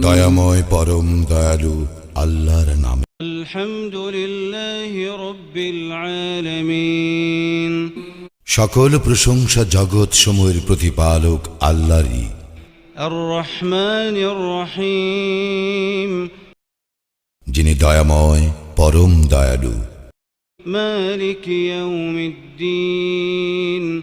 দয়াময় পরম দয়ালু আল্লাহর নাম। সকল প্রশংসা জগৎ সময়ের প্রতিপালক আল্লাহরই। যিনি দয়াময় পরম দয়ালু। মালিক ইয়াউমিদ্দিন।